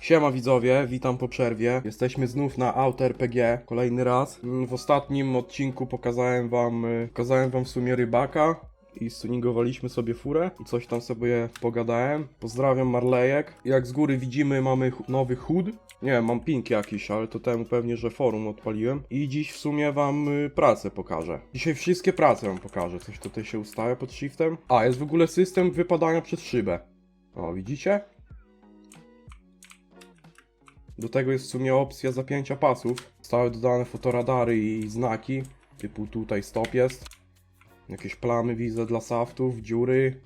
Siema widzowie, witam po przerwie. Jesteśmy znów na Auto RPG, kolejny raz. Mm, W ostatnim odcinku pokazałem wam, y, pokazałem wam w sumie rybaka i stuningowaliśmy sobie furę i coś tam sobie pogadałem. Pozdrawiam Marlejek. Jak z góry widzimy mamy nowy HUD. Nie mam ping jakiś, ale to temu pewnie, że forum odpaliłem. I dziś w sumie wam y, pracę pokażę. Dzisiaj wszystkie prace wam pokażę. Coś tutaj się ustawia pod shiftem. A, jest w ogóle system wypadania przez szybę. O, widzicie? Do tego jest w sumie opcja zapięcia pasów. Zostały dodane fotoradary i znaki, typu tutaj stop jest. Jakieś plamy widzę dla saftów, dziury.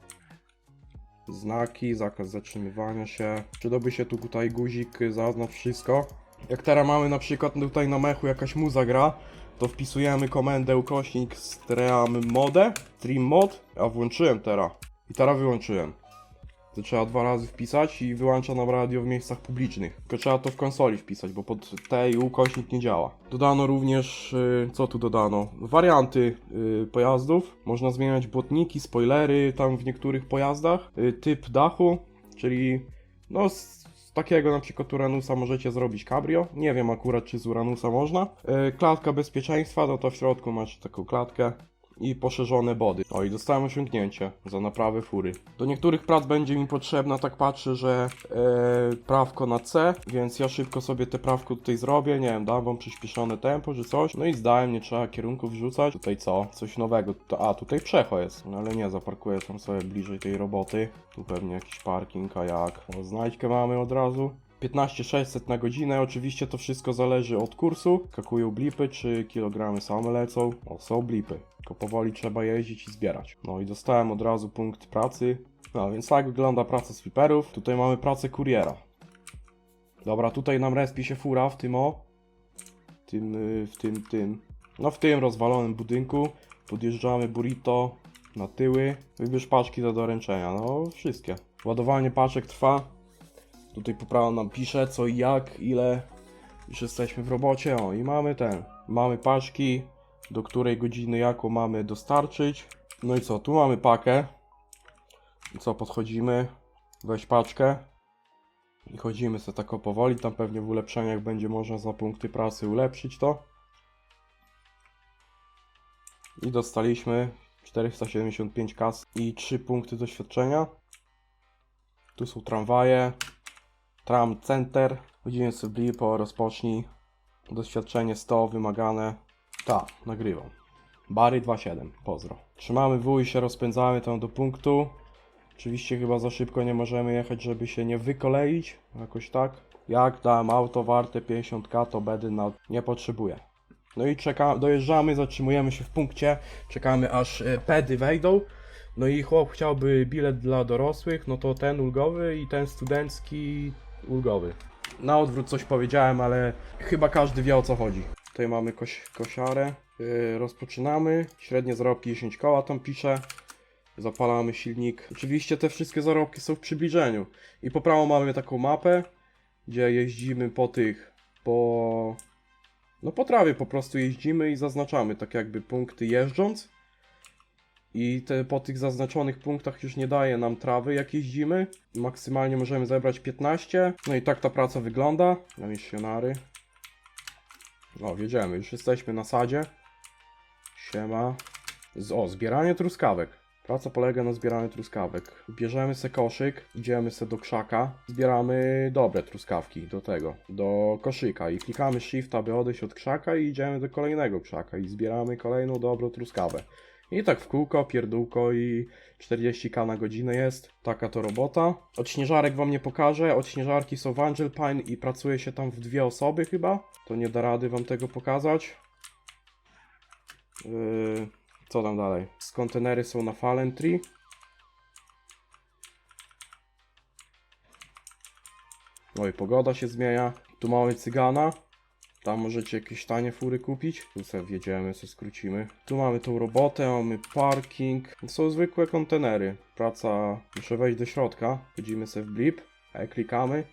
Znaki, zakaz zatrzymywania się. Przydałby się tu tutaj guzik, zaznacz wszystko. Jak teraz mamy na przykład tutaj na mechu jakaś muza gra, to wpisujemy komendę ukośnik stream mode, stream mod, a włączyłem teraz. I teraz wyłączyłem. To trzeba dwa razy wpisać i wyłącza nam radio w miejscach publicznych. Tylko trzeba to w konsoli wpisać, bo pod tej ukośnik nie działa. Dodano również, y, co tu dodano? Warianty y, pojazdów. Można zmieniać błotniki, spoilery tam w niektórych pojazdach. Y, typ dachu, czyli no takiego na przykład Uranusa możecie zrobić cabrio. Nie wiem akurat czy z Uranusa można. Klatka bezpieczeństwa, no to w środku macie taką klatkę i poszerzone body. O i dostałem osiągnięcie za naprawę fury. Do niektórych prac będzie mi potrzebna, tak patrzę, że e, prawko na C, więc ja szybko sobie te prawko tutaj zrobię, nie wiem, dam wam przyspieszone tempo, czy coś. No i zdałem, nie trzeba kierunków wrzucać. Tutaj co? Coś nowego. A, tutaj przecho jest. No ale nie, zaparkuję tam sobie bliżej tej roboty. Tu pewnie jakiś parking, a jak? O, znajdźkę mamy od razu. 15600 na godzinę, oczywiście to wszystko zależy od kursu. Kakują blipy, czy kilogramy same lecą. O, są blipy. Tylko powoli trzeba jeździć i zbierać. No i dostałem od razu punkt pracy. No więc tak wygląda praca sweeperów. Tutaj mamy pracę kuriera. Dobra, tutaj nam respi się fura w tym o. Tym, y, w tym, tym. No w tym rozwalonym budynku. Podjeżdżamy burrito na tyły. Wybierz paczki do doręczenia. No wszystkie. Ładowanie paczek trwa. Tutaj po prawo nam pisze co i jak, ile. Już jesteśmy w robocie. O i mamy ten. Mamy paczki, do której godziny jaką mamy dostarczyć. No i co, tu mamy pakę. Co, podchodzimy. Weź paczkę. I chodzimy sobie tak powoli. Tam pewnie w ulepszeniach będzie można za punkty pracy ulepszyć to. I dostaliśmy 475 kas i 3 punkty doświadczenia. Tu są tramwaje. Tram Center. Chodzimy sobie po rozpocznij. Doświadczenie 100 wymagane. Tak, nagrywam. Bary 2.7, pozdro. Trzymamy W i się rozpędzamy tam do punktu. Oczywiście chyba za szybko nie możemy jechać, żeby się nie wykoleić. Jakoś tak. Jak dam auto warte 50k, to bedy na... nie potrzebuję. No i czeka, dojeżdżamy, zatrzymujemy się w punkcie, czekamy aż e, pedy wejdą. No i chłop chciałby bilet dla dorosłych, no to ten ulgowy i ten studencki ulgowy. Na odwrót coś powiedziałem, ale chyba każdy wie o co chodzi. Tutaj mamy koś, kosiarę. Yy, rozpoczynamy. Średnie zarobki 10 koła tam pisze. Zapalamy silnik. Oczywiście te wszystkie zarobki są w przybliżeniu. I po prawo mamy taką mapę, gdzie jeździmy po tych, po... No po trawie po prostu jeździmy i zaznaczamy tak jakby punkty jeżdżąc. I te, po tych zaznaczonych punktach już nie daje nam trawy jak jeździmy. Maksymalnie możemy zebrać 15. No i tak ta praca wygląda. Na misjonary. O, wiedziemy, już jesteśmy na sadzie. Siema. Z, o, zbieranie truskawek. Praca polega na zbieraniu truskawek. Bierzemy se koszyk, idziemy se do krzaka, zbieramy dobre truskawki do tego, do koszyka i klikamy shift, aby odejść od krzaka i idziemy do kolejnego krzaka i zbieramy kolejną dobrą truskawę. I tak w kółko, pierdółko i 40k na godzinę jest. Taka to robota. Odśnieżarek wam nie pokażę. Odśnieżarki są w Angel Pine i pracuje się tam w dwie osoby chyba. To nie da rady wam tego pokazać. Yy, co tam dalej? Z kontenery są na Fallen Tree. No i pogoda się zmienia. Tu mamy cygana. Tam możecie jakieś tanie fury kupić. Tu sobie wjedziemy, sobie skrócimy. Tu mamy tą robotę, mamy parking. Są zwykłe kontenery. Praca, muszę wejść do środka. Wchodzimy sobie w blip. E, klikamy.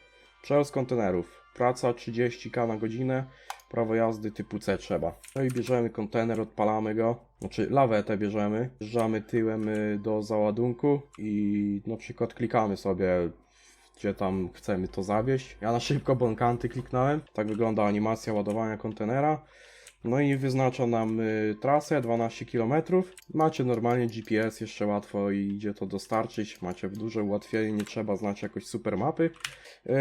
Przewoz kontenerów. Praca 30k na godzinę. Prawo jazdy typu C trzeba. No i bierzemy kontener, odpalamy go. Znaczy lawetę bierzemy. Zjeżdżamy tyłem y, do załadunku i na przykład klikamy sobie gdzie tam chcemy to zawieźć. Ja na szybko bankanty kliknąłem. Tak wygląda animacja ładowania kontenera. No i wyznacza nam y, trasę 12 km. Macie normalnie GPS, jeszcze łatwo idzie to dostarczyć. Macie duże ułatwienie, nie trzeba znać jakoś super mapy.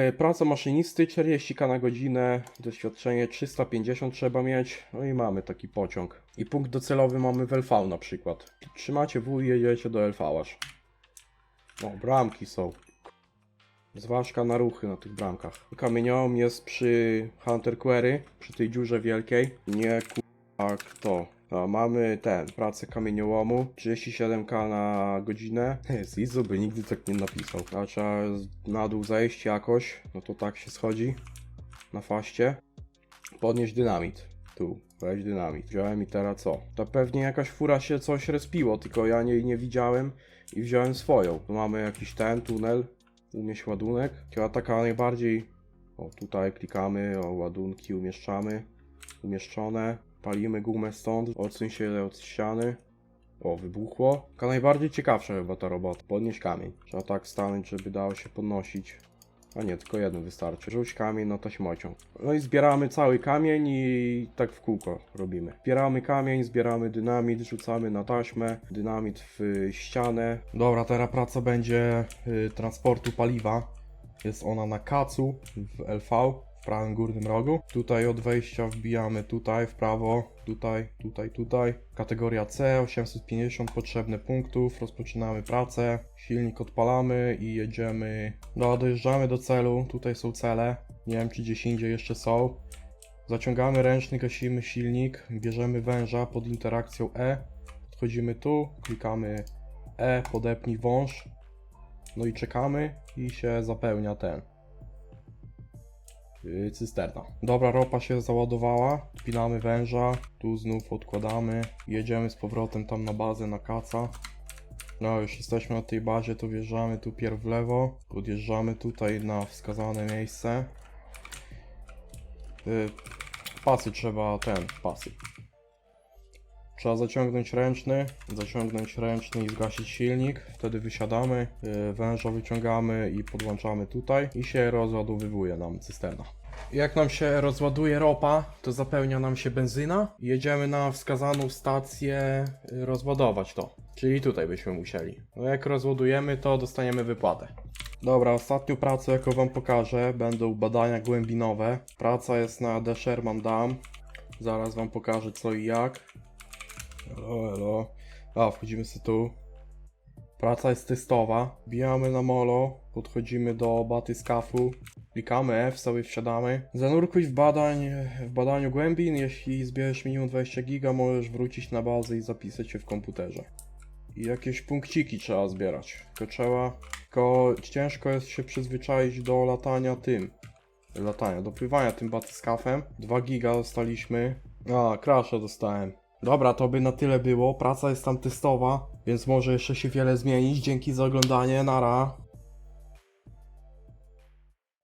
Y, praca maszynisty 40 k na godzinę, doświadczenie 350 trzeba mieć. No i mamy taki pociąg. I punkt docelowy mamy w LV na przykład. Trzymacie W i jedziecie do LV aż. O, bramki są. Zważka na ruchy na tych bramkach. Kamieniołom jest przy Hunter Quarry, przy tej dziurze wielkiej. Nie kurwa kto. A mamy ten, pracę kamieniołomu, 37k na godzinę. Zizu by nigdy tak nie napisał. A trzeba na dół zejść jakoś, no to tak się schodzi. Na faście. Podnieść dynamit. Tu, weź dynamit. Wziąłem i teraz co? To pewnie jakaś fura się coś respiło, tylko ja jej nie widziałem i wziąłem swoją. Tu mamy jakiś ten tunel, umieść ładunek. Chyba taka najbardziej. O, tutaj klikamy, o ładunki umieszczamy. Umieszczone. Palimy gumę stąd, odsuń się od ściany. O, wybuchło. Taka najbardziej ciekawsza chyba ta robota. Podnieść kamień. Trzeba tak stanąć, żeby dało się podnosić. A nie, tylko jeden wystarczy. Rzuć kamień na taśmociąg. No i zbieramy cały kamień i tak w kółko robimy. Zbieramy kamień, zbieramy dynamit, rzucamy na taśmę, dynamit w ścianę. Dobra, teraz praca będzie y, transportu paliwa. Jest ona na kacu w LV, w prawym górnym rogu. Tutaj od wejścia wbijamy tutaj w prawo, tutaj, tutaj, tutaj. Kategoria C, 850 potrzebne punktów. Rozpoczynamy pracę, silnik odpalamy i jedziemy. No, dojeżdżamy do celu. Tutaj są cele. Nie wiem, czy gdzieś indziej jeszcze są. Zaciągamy ręczny, gasimy silnik, bierzemy węża pod interakcją E. Podchodzimy tu, klikamy E, podepnij wąż. No i czekamy i się zapełnia ten. Yy, cysterna. Dobra, ropa się załadowała. Spinamy węża. Tu znów odkładamy. Jedziemy z powrotem tam na bazę na kaca. No, już jesteśmy na tej bazie, to wjeżdżamy tu pierw w lewo. Podjeżdżamy tutaj na wskazane miejsce. Yy, pasy trzeba ten, pasy. Trzeba zaciągnąć ręczny, zaciągnąć ręczny i zgasić silnik. Wtedy wysiadamy, yy, węża wyciągamy i podłączamy tutaj i się rozładowywuje nam cysterna. Jak nam się rozładuje ropa, to zapełnia nam się benzyna jedziemy na wskazaną stację yy, rozładować to. Czyli tutaj byśmy musieli. No jak rozładujemy, to dostaniemy wypłatę. Dobra, ostatnią pracę, jaką wam pokażę, będą badania głębinowe. Praca jest na The Sherman Dam. Zaraz wam pokażę co i jak. Elo, elo. A, wchodzimy sobie tu. Praca jest testowa. Bijamy na molo, podchodzimy do batyskafu, klikamy F, sobie wsiadamy. Zanurkuj w badań, w badaniu głębin. Jeśli zbierzesz minimum 20 giga, możesz wrócić na bazę i zapisać się w komputerze. I jakieś punkciki trzeba zbierać. Tylko trzeba, tylko ciężko jest się przyzwyczaić do latania tym. Latania, do pływania tym batyskafem. 2 giga dostaliśmy. A, crasha dostałem. Dobra, to by na tyle było. Praca jest tam testowa, więc może jeszcze się wiele zmienić. Dzięki za oglądanie. Nara.